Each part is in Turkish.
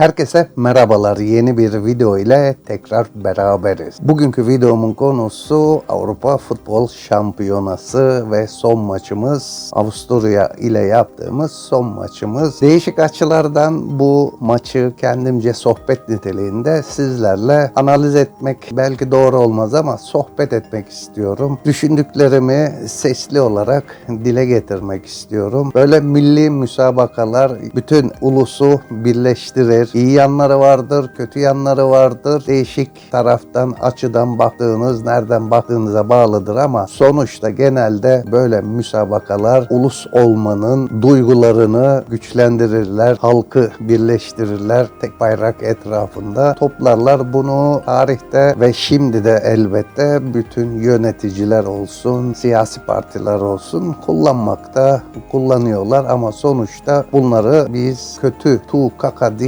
Herkese merhabalar. Yeni bir video ile tekrar beraberiz. Bugünkü videomun konusu Avrupa Futbol Şampiyonası ve son maçımız Avusturya ile yaptığımız son maçımız. Değişik açılardan bu maçı kendimce sohbet niteliğinde sizlerle analiz etmek belki doğru olmaz ama sohbet etmek istiyorum. Düşündüklerimi sesli olarak dile getirmek istiyorum. Böyle milli müsabakalar bütün ulusu birleştirir. İyi yanları vardır, kötü yanları vardır. Değişik taraftan, açıdan baktığınız, nereden baktığınıza bağlıdır ama sonuçta genelde böyle müsabakalar ulus olmanın duygularını güçlendirirler, halkı birleştirirler. Tek bayrak etrafında toplarlar. Bunu tarihte ve şimdi de elbette bütün yöneticiler olsun, siyasi partiler olsun kullanmakta, kullanıyorlar ama sonuçta bunları biz kötü, tu, kaka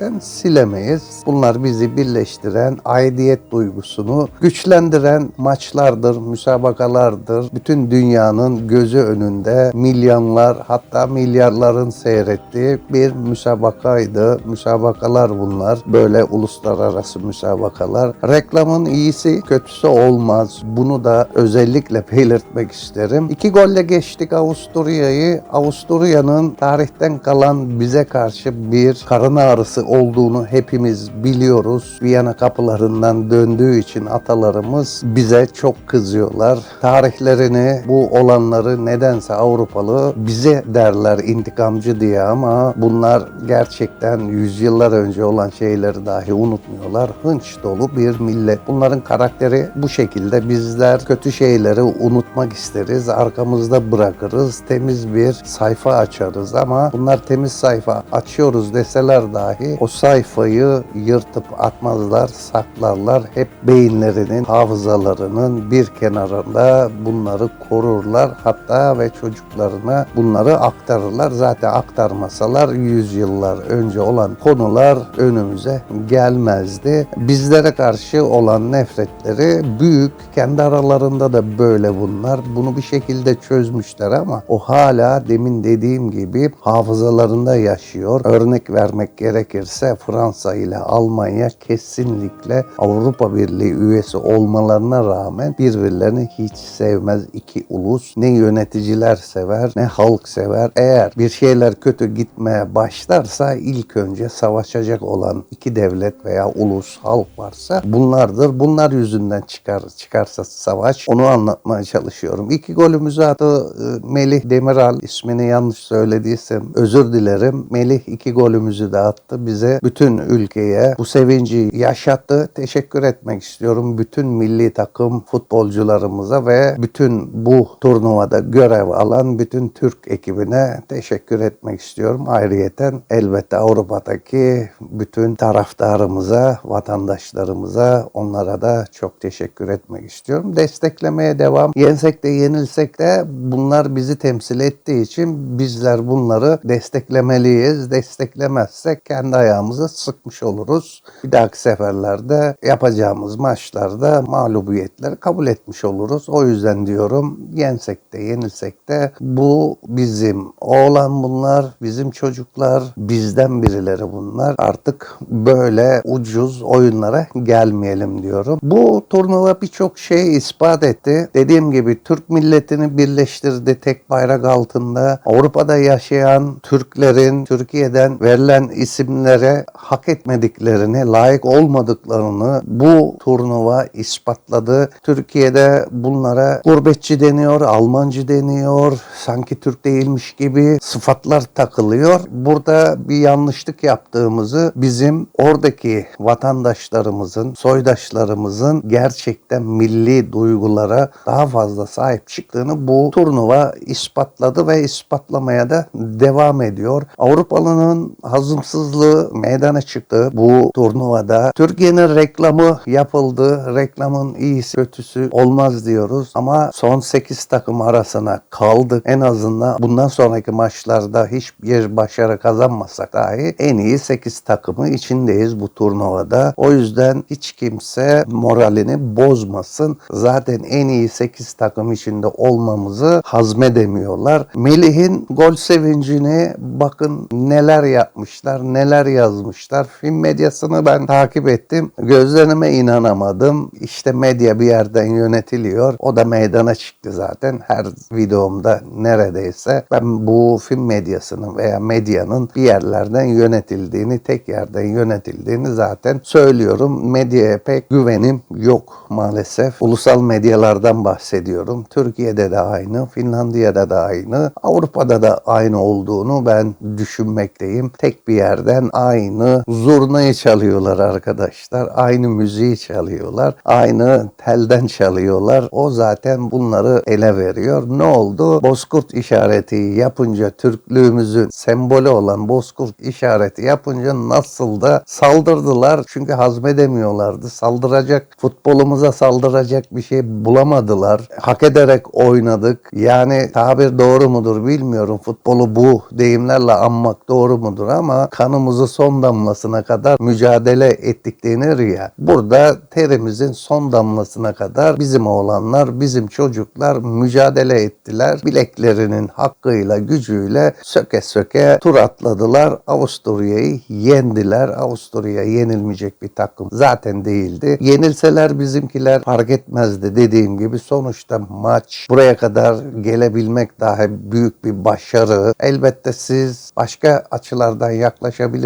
diyerekten silemeyiz. Bunlar bizi birleştiren, aidiyet duygusunu güçlendiren maçlardır, müsabakalardır. Bütün dünyanın gözü önünde milyonlar hatta milyarların seyrettiği bir müsabakaydı. Müsabakalar bunlar. Böyle uluslararası müsabakalar. Reklamın iyisi kötüsü olmaz. Bunu da özellikle belirtmek isterim. İki golle geçtik Avusturya'yı. Avusturya'nın tarihten kalan bize karşı bir karın ağrısı olduğunu hepimiz biliyoruz. Viyana kapılarından döndüğü için atalarımız bize çok kızıyorlar. Tarihlerini, bu olanları nedense Avrupalı bize derler intikamcı diye ama bunlar gerçekten yüzyıllar önce olan şeyleri dahi unutmuyorlar. Hınç dolu bir millet. Bunların karakteri bu şekilde. Bizler kötü şeyleri unutmak isteriz. Arkamızda bırakırız. Temiz bir sayfa açarız ama bunlar temiz sayfa açıyoruz deseler dahi o sayfayı yırtıp atmazlar, saklarlar. Hep beyinlerinin, hafızalarının bir kenarında bunları korurlar. Hatta ve çocuklarına bunları aktarırlar. Zaten aktarmasalar yüzyıllar önce olan konular önümüze gelmezdi. Bizlere karşı olan nefretleri büyük. Kendi aralarında da böyle bunlar. Bunu bir şekilde çözmüşler ama o hala demin dediğim gibi hafızalarında yaşıyor. Örnek vermek gerekirse Fransa ile Almanya kesinlikle Avrupa Birliği üyesi olmalarına rağmen birbirlerini hiç sevmez iki ulus. Ne yöneticiler sever ne halk sever. Eğer bir şeyler kötü gitmeye başlarsa ilk önce savaşacak olan iki devlet veya ulus halk varsa bunlardır. Bunlar yüzünden çıkar çıkarsa savaş. Onu anlatmaya çalışıyorum. İki golümüzü attı e, Melih Demiral ismini yanlış söylediysem özür dilerim. Melih iki golümüzü de attı. Bize bütün ülkeye bu sevinci yaşattı. Teşekkür etmek istiyorum bütün milli takım futbolcularımıza ve bütün bu turnuvada görev alan bütün Türk ekibine teşekkür etmek istiyorum. Ayrıyeten elbette Avrupa'daki bütün taraftarımıza, vatandaşlarımıza onlara da çok teşekkür etmek istiyorum. Desteklemeye devam. Yensek de yenilsek de bunlar bizi temsil ettiği için bizler bunları desteklemeliyiz. Desteklemezsek kendi ayağımıza sıkmış oluruz. Bir dahaki seferlerde yapacağımız maçlarda mağlubiyetleri kabul etmiş oluruz. O yüzden diyorum yensek de yenilsek de bu bizim oğlan bunlar, bizim çocuklar, bizden birileri bunlar. Artık böyle ucuz oyunlara gelmeyelim diyorum. Bu turnuva birçok şey ispat etti. Dediğim gibi Türk milletini birleştirdi tek bayrak altında. Avrupa'da yaşayan Türklerin Türkiye'den verilen isimlere hak etmediklerini, layık olmadıklarını bu turnuva ispatladı. Türkiye'de bunlara gurbetçi deniyor, Almancı deniyor, sanki Türk değilmiş gibi sıfatlar takılıyor. Burada bir yanlışlık yaptığımızı bizim oradaki vatandaşlarımızın, soydaşlarımızın gerçekten milli duygulara daha fazla sahip çıktığını bu turnuva ispatladı ve ispatlamaya da devam ediyor. Avrupalının hazımsızlığı meydana çıktı bu turnuvada. Türkiye'nin reklamı yapıldı. Reklamın iyisi kötüsü olmaz diyoruz ama son 8 takım arasına kaldık. En azından bundan sonraki maçlarda hiçbir başarı kazanmasak dahi en iyi 8 takımı içindeyiz bu turnuvada. O yüzden hiç kimse moralini bozmasın. Zaten en iyi 8 takım içinde olmamızı hazmedemiyorlar. Melih'in gol sevincini bakın neler yapmışlar, neler neler yazmışlar. Film medyasını ben takip ettim. Gözlerime inanamadım. İşte medya bir yerden yönetiliyor. O da meydana çıktı zaten. Her videomda neredeyse ben bu film medyasının veya medyanın bir yerlerden yönetildiğini, tek yerden yönetildiğini zaten söylüyorum. Medyaya pek güvenim yok maalesef. Ulusal medyalardan bahsediyorum. Türkiye'de de aynı, Finlandiya'da da aynı, Avrupa'da da aynı olduğunu ben düşünmekteyim. Tek bir yerden aynı zurnayı çalıyorlar arkadaşlar. Aynı müziği çalıyorlar. Aynı telden çalıyorlar. O zaten bunları ele veriyor. Ne oldu? Bozkurt işareti yapınca Türklüğümüzün sembolü olan Bozkurt işareti yapınca nasıl da saldırdılar. Çünkü hazmedemiyorlardı. Saldıracak, futbolumuza saldıracak bir şey bulamadılar. Hak ederek oynadık. Yani tabir doğru mudur bilmiyorum. Futbolu bu deyimlerle anmak doğru mudur ama kanımızı son damlasına kadar mücadele ettik denir ya. Burada terimizin son damlasına kadar bizim oğlanlar, bizim çocuklar mücadele ettiler. Bileklerinin hakkıyla, gücüyle söke söke tur atladılar. Avusturya'yı yendiler. Avusturya yenilmeyecek bir takım zaten değildi. Yenilseler bizimkiler fark etmezdi dediğim gibi. Sonuçta maç buraya kadar gelebilmek daha büyük bir başarı. Elbette siz başka açılardan yaklaşabilirsiniz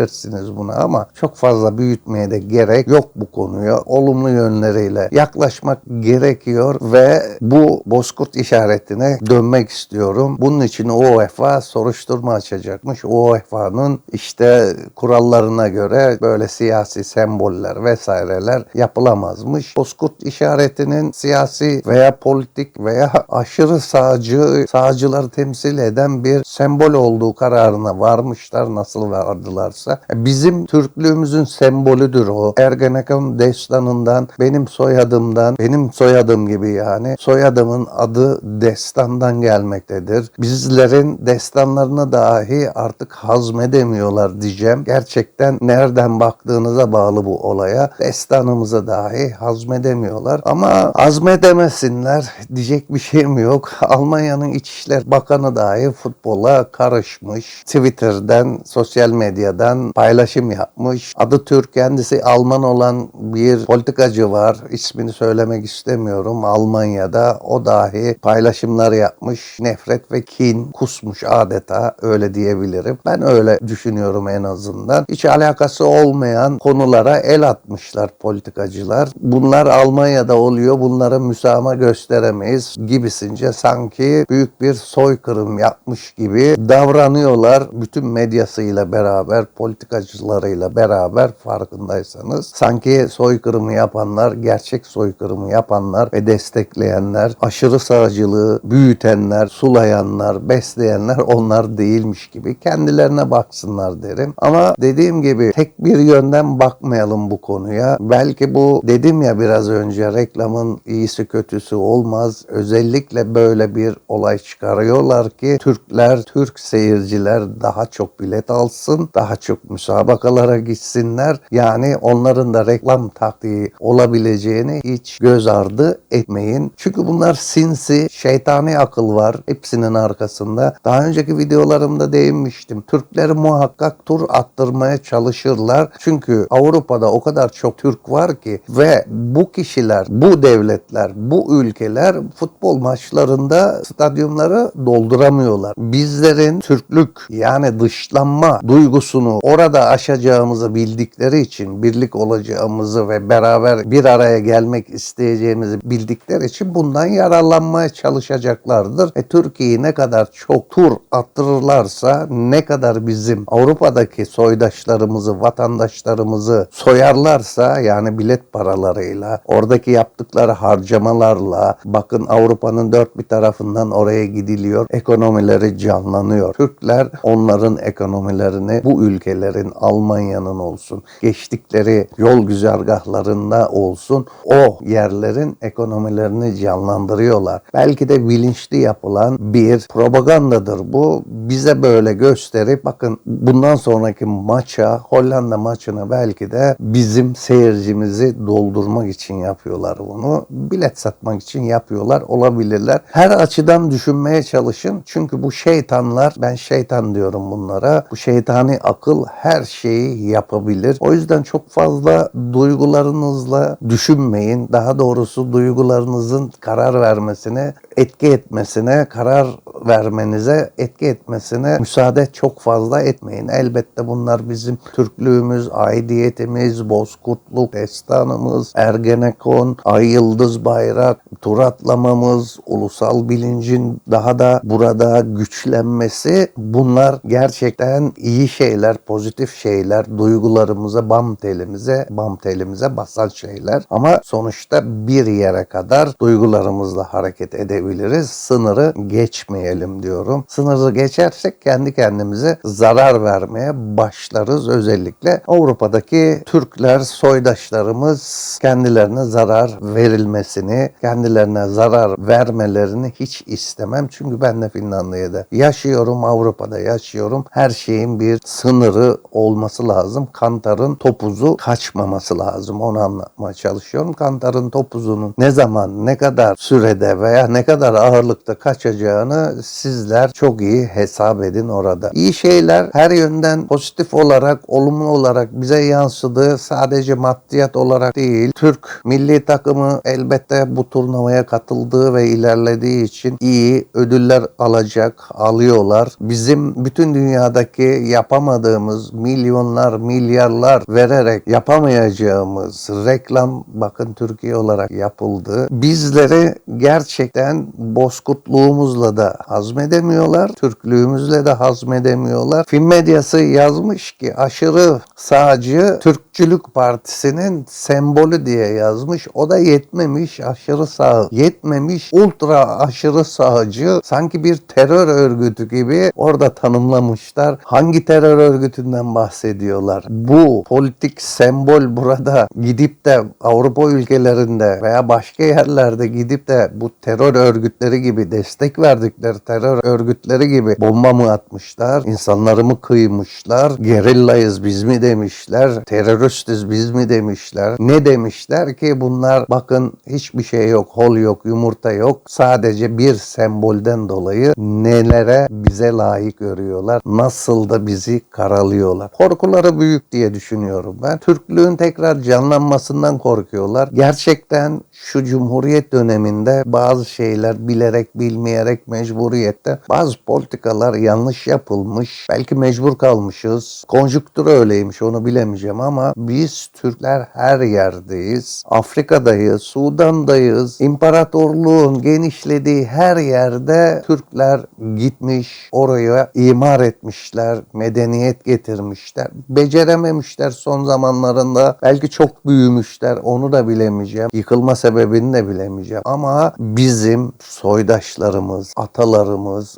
buna ama çok fazla büyütmeye de gerek yok bu konuya. Olumlu yönleriyle yaklaşmak gerekiyor ve bu bozkurt işaretine dönmek istiyorum. Bunun için UEFA soruşturma açacakmış. UEFA'nın işte kurallarına göre böyle siyasi semboller vesaireler yapılamazmış. Bozkurt işaretinin siyasi veya politik veya aşırı sağcı, sağcıları temsil eden bir sembol olduğu kararına varmışlar nasıl vardılarsa. Bizim Türklüğümüzün sembolüdür o. Ergenekon destanından, benim soyadımdan, benim soyadım gibi yani soyadımın adı destandan gelmektedir. Bizlerin destanlarını dahi artık hazmedemiyorlar diyeceğim. Gerçekten nereden baktığınıza bağlı bu olaya. Destanımızı dahi hazmedemiyorlar. Ama hazmedemesinler diyecek bir şeyim yok. Almanya'nın İçişler Bakanı dahi futbola karışmış. Twitter'dan, sosyal medyadan paylaşım yapmış. Adı Türk kendisi Alman olan bir politikacı var. İsmini söylemek istemiyorum. Almanya'da o dahi paylaşımlar yapmış. Nefret ve kin kusmuş adeta öyle diyebilirim. Ben öyle düşünüyorum en azından. Hiç alakası olmayan konulara el atmışlar politikacılar. Bunlar Almanya'da oluyor. Bunlara müsamaha gösteremeyiz gibisince sanki büyük bir soykırım yapmış gibi davranıyorlar. Bütün medyasıyla beraber, politikacılarıyla beraber farkındaysanız. Sanki soykırımı yapanlar, gerçek soykırımı yapanlar ve destekleyenler, aşırı sağcılığı büyütenler, sulayanlar, besleyenler onlar değilmiş gibi kendilerine baksınlar derim. Ama dediğim gibi tek bir yönden bakmayalım bu konuya. Belki bu dedim ya biraz önce reklamın iyisi kötüsü olmaz. Özellikle böyle bir olay çıkarıyorlar ki Türkler, Türk seyirciler daha çok bilet alsın, daha çok müsabakalara gitsinler. Yani onların da reklam taktiği olabileceğini hiç göz ardı etmeyin. Çünkü bunlar sinsi, şeytani akıl var hepsinin arkasında. Daha önceki videolarımda değinmiştim. Türkleri muhakkak tur attırmaya çalışırlar. Çünkü Avrupa'da o kadar çok Türk var ki ve bu kişiler, bu devletler, bu ülkeler futbol maçlarında stadyumları dolduramıyorlar. Bizlerin Türklük yani dışlanma duygusunu orada aşacağımızı bildikleri için, birlik olacağımızı ve beraber bir araya gelmek isteyeceğimizi bildikleri için bundan yararlanmaya çalışacaklardır. E, Türkiye'yi ne kadar çok tur attırırlarsa, ne kadar bizim Avrupa'daki soydaşlarımızı, vatandaşlarımızı soyarlarsa yani bilet paralarıyla, oradaki yaptıkları harcamalarla, bakın Avrupa'nın dört bir tarafından oraya gidiliyor, ekonomileri canlanıyor. Türkler onların ekonomilerini bu ülkelerin Almanya'nın olsun, geçtikleri yol güzergahlarında olsun o yerlerin ekonomilerini canlandırıyorlar. Belki de bilinçli yapılan bir propagandadır bu. Bize böyle gösterip bakın bundan sonraki maça Hollanda maçını belki de bizim seyircimizi doldurmak için yapıyorlar bunu. Bilet satmak için yapıyorlar olabilirler. Her açıdan düşünmeye çalışın. Çünkü bu şeytanlar ben şeytan diyorum bunlara. Bu şeytani akıl her şeyi yapabilir. O yüzden çok fazla duygularınızla düşünmeyin. Daha doğrusu duygularınızın karar vermesine, etki etmesine, karar vermenize, etki etmesine müsaade çok fazla etmeyin. Elbette bunlar bizim Türklüğümüz, aidiyetimiz, bozkurtluk, destanımız, Ergenekon, Ay Yıldız Bayrak, tur atlamamız, ulusal bilincin daha da burada güçlenmesi bunlar gerçekten iyi şeyler, pozitif şeyler, duygularımıza, bam telimize, bam telimize basan şeyler. Ama sonuçta bir yere kadar duygularımızla hareket edebiliriz. Sınırı geçmeyelim diyorum. Sınırı geçersek kendi kendimize zarar vermeye başlarız. Özellikle Avrupa'daki Türkler, soydaşlarımız kendilerine zarar verilmesini, kendilerine zarar vermelerini hiç istemem. Çünkü ben de Finlandiya'da yaşıyorum, Avrupa'da yaşıyorum. Her şeyin bir sınırı olması lazım. Kantarın topuzu kaçmaması lazım. Onu anlatmaya çalışıyorum. Kantarın topuzunun ne zaman, ne kadar sürede veya ne kadar ağırlıkta kaçacağını sizler çok iyi hesap edin orada. İyi şeyler her yönden pozitif olarak, olumlu olarak bize yansıdığı sadece maddiyat olarak değil. Türk milli takımı elbette bu turnuvaya katıldığı ve ilerlediği için iyi ödüller alacak, alıyorlar. Bizim bütün dünyadaki yapamadığımız milyonlar, milyarlar vererek yapamayacağımız reklam bakın Türkiye olarak yapıldı. Bizleri gerçekten bozkurtluğumuzla da hazmedemiyorlar. Türklüğümüzle de hazmedemiyorlar. Film medyası yazmış ki aşırı sağcı Türkçülük Partisi'nin sembolü diye yazmış. O da yetmemiş aşırı sağ. Yetmemiş ultra aşırı sağcı sanki bir terör örgütü gibi orada tanımlamışlar. Hangi terör örgütünden bahsediyorlar? Bu politik sembol burada gidip de Avrupa ülkelerinde veya başka yerlerde gidip de bu terör örgütleri gibi destek verdikleri terör örgütleri gibi bomba mı atmışlar? İnsanları mı kıymışlar? Gerillayız biz mi demişler? Teröristiz biz mi demişler? Ne demişler ki bunlar bakın hiçbir şey yok, hol yok, yumurta yok. Sadece bir sembolden dolayı nelere bize layık görüyorlar. Nasıl da bizi karalıyorlar. Korkuları büyük diye düşünüyorum ben. Türklüğün tekrar canlanmasından korkuyorlar. Gerçekten şu Cumhuriyet döneminde bazı şeyler bilerek bilmeyerek mecburiyette bazı politikalar yanlış yapılmış. Belki mecbur kalmışız. Konjüktür öyleymiş onu bilemeyeceğim ama biz Türkler her yerdeyiz. Afrika'dayız, Sudan'dayız. İmparatorluğun genişlediği her yerde Türkler gitmiş, oraya imar etmişler, medeniyet getirmişler. Becerememişler son zamanlarında. Belki çok büyümüşler, onu da bilemeyeceğim. Yıkılma sebebini de bilemeyeceğim. Ama bizim soydaşlarımız, atalarımız,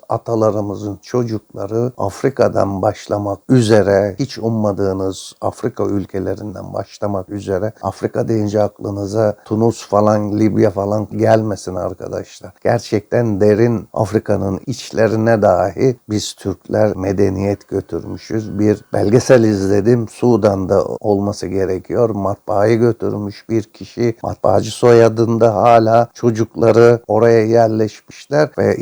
atalarımızın çocukları Afrika'dan başlamak üzere hiç ummadığınız Afrika ülkelerinden başlamak üzere Afrika deyince aklınıza Tunus falan, Libya falan gelmesin arkadaşlar. Gerçekten derin Afrika'nın içlerine dahi biz Türkler medeniyet götürmüşüz. Bir belgesel izledim. Sudan'da olması gerekiyor. Matbaayı götürmüş bir kişi. Matbaacı soyadında hala çocukları oraya yerleşmişler ve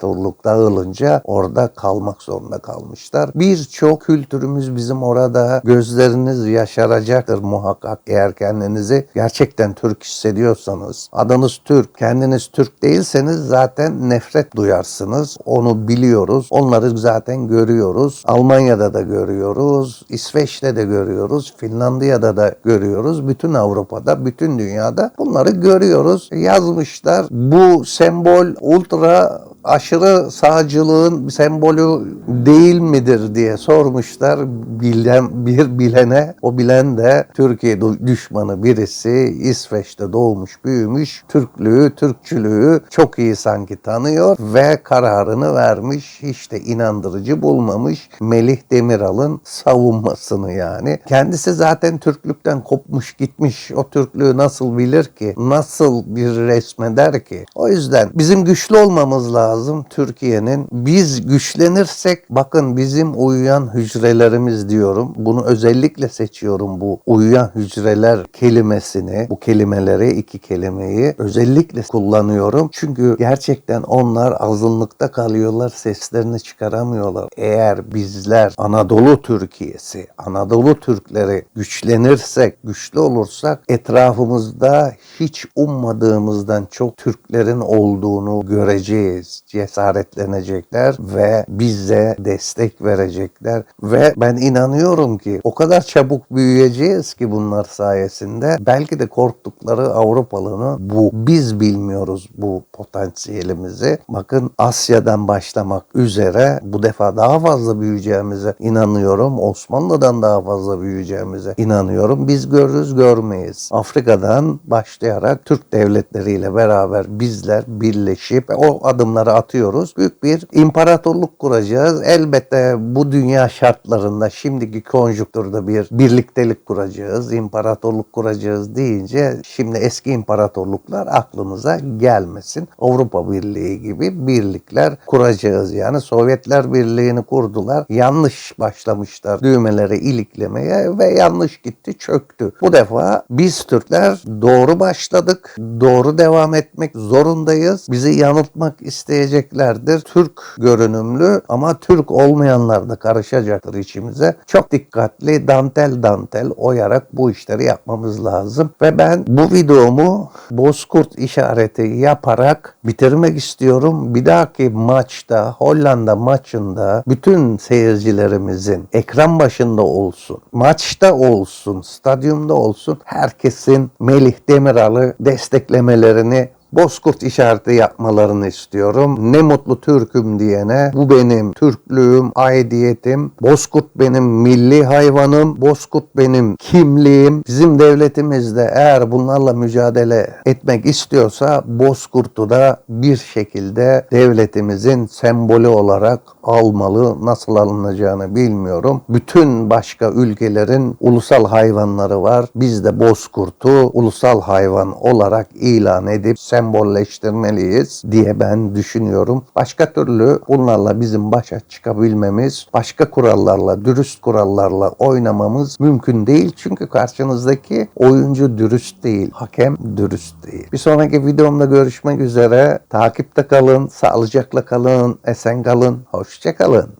imparatorluk dağılınca orada kalmak zorunda kalmışlar. Birçok kültürümüz bizim orada gözleriniz yaşaracaktır muhakkak eğer kendinizi gerçekten Türk hissediyorsanız. Adınız Türk, kendiniz Türk değilseniz zaten nefret duyarsınız. Onu biliyoruz. Onları zaten görüyoruz. Almanya'da da görüyoruz. İsveç'te de görüyoruz. Finlandiya'da da görüyoruz. Bütün Avrupa'da, bütün dünyada bunları görüyoruz. Yazmışlar. Bu sembol ultra aşırı sağcılığın sembolü değil midir diye sormuşlar bilen bir bilene. O bilen de Türkiye düşmanı birisi İsveç'te doğmuş büyümüş Türklüğü, Türkçülüğü çok iyi sanki tanıyor ve kararını vermiş. Hiç de inandırıcı bulmamış Melih Demiral'ın savunmasını yani. Kendisi zaten Türklükten kopmuş gitmiş. O Türklüğü nasıl bilir ki? Nasıl bir resmeder ki? O yüzden bizim güçlü olmamız lazım lazım Türkiye'nin. Biz güçlenirsek bakın bizim uyuyan hücrelerimiz diyorum. Bunu özellikle seçiyorum bu uyuyan hücreler kelimesini, bu kelimeleri iki kelimeyi özellikle kullanıyorum. Çünkü gerçekten onlar azınlıkta kalıyorlar, seslerini çıkaramıyorlar. Eğer bizler Anadolu Türkiye'si, Anadolu Türkleri güçlenirsek, güçlü olursak etrafımızda hiç ummadığımızdan çok Türklerin olduğunu göreceğiz. Cesaretlenecekler ve bize destek verecekler ve ben inanıyorum ki o kadar çabuk büyüyeceğiz ki bunlar sayesinde belki de korktukları Avrupalı'nın bu biz bilmiyoruz bu potansiyelimizi. Bakın Asya'dan başlamak üzere bu defa daha fazla büyüyeceğimize inanıyorum. Osmanlı'dan daha fazla büyüyeceğimize inanıyorum. Biz görürüz görmeyiz. Afrika'dan başlayarak Türk devletleriyle beraber bizler birleşip o adımları atıyoruz. Büyük bir imparatorluk kuracağız. Elbette bu dünya şartlarında şimdiki konjüktürde bir birliktelik kuracağız, imparatorluk kuracağız deyince şimdi eski imparatorluklar aklımıza gelmesin. Avrupa Birliği gibi birlikler kuracağız. Yani Sovyetler Birliği'ni kurdular. Yanlış başlamışlar düğmeleri iliklemeye ve yanlış gitti çöktü. Bu defa biz Türkler doğru başladık. Doğru devam etmek zorundayız. Bizi yanıltmak isteyeceklerdir. Türk görünümlü ama Türk olmayanlar da karışacaktır içimize. Çok dikkatli dantel dantel oyarak bu işleri yapmamız lazım. Ve ben bu videomu bozkurt işareti yaparak bitirmek istiyorum. Bir dahaki maçta Hollanda maçında bütün seyircilerimizin ekran başında olsun, maçta olsun, stadyumda olsun herkesin Melih Demiral'ı desteklemelerini Bozkurt işareti yapmalarını istiyorum. Ne mutlu Türk'üm diyene bu benim Türklüğüm, aidiyetim. Bozkurt benim milli hayvanım. Bozkurt benim kimliğim. Bizim devletimizde eğer bunlarla mücadele etmek istiyorsa Bozkurt'u da bir şekilde devletimizin sembolü olarak almalı. Nasıl alınacağını bilmiyorum. Bütün başka ülkelerin ulusal hayvanları var. Biz de Bozkurt'u ulusal hayvan olarak ilan edip sembolleştirmeliyiz diye ben düşünüyorum. Başka türlü bunlarla bizim başa çıkabilmemiz, başka kurallarla, dürüst kurallarla oynamamız mümkün değil. Çünkü karşınızdaki oyuncu dürüst değil, hakem dürüst değil. Bir sonraki videomda görüşmek üzere. Takipte kalın, sağlıcakla kalın, esen kalın, hoşça kalın.